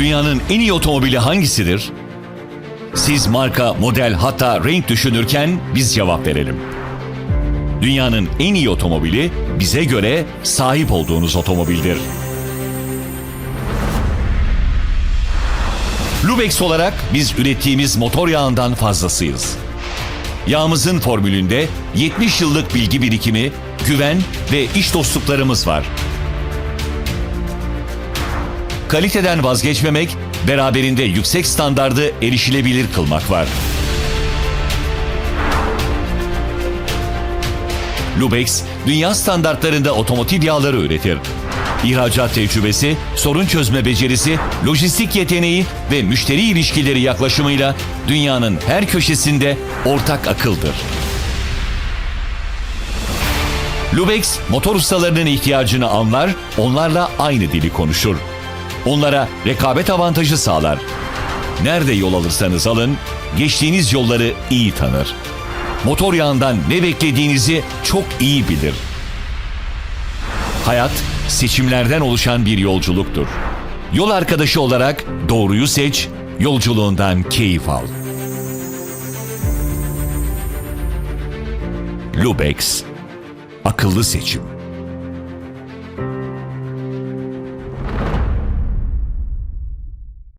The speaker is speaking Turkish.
Dünyanın en iyi otomobili hangisidir? Siz marka, model hatta renk düşünürken biz cevap verelim. Dünyanın en iyi otomobili bize göre sahip olduğunuz otomobildir. Lubex olarak biz ürettiğimiz motor yağından fazlasıyız. Yağımızın formülünde 70 yıllık bilgi birikimi, güven ve iş dostluklarımız var. Kaliteden vazgeçmemek, beraberinde yüksek standardı erişilebilir kılmak var. Lubex, dünya standartlarında otomotiv yağları üretir. İhracat tecrübesi, sorun çözme becerisi, lojistik yeteneği ve müşteri ilişkileri yaklaşımıyla dünyanın her köşesinde ortak akıldır. Lubex, motor ustalarının ihtiyacını anlar, onlarla aynı dili konuşur. Onlara rekabet avantajı sağlar. Nerede yol alırsanız alın, geçtiğiniz yolları iyi tanır. Motor yağından ne beklediğinizi çok iyi bilir. Hayat seçimlerden oluşan bir yolculuktur. Yol arkadaşı olarak doğruyu seç, yolculuğundan keyif al. Lubex, akıllı seçim.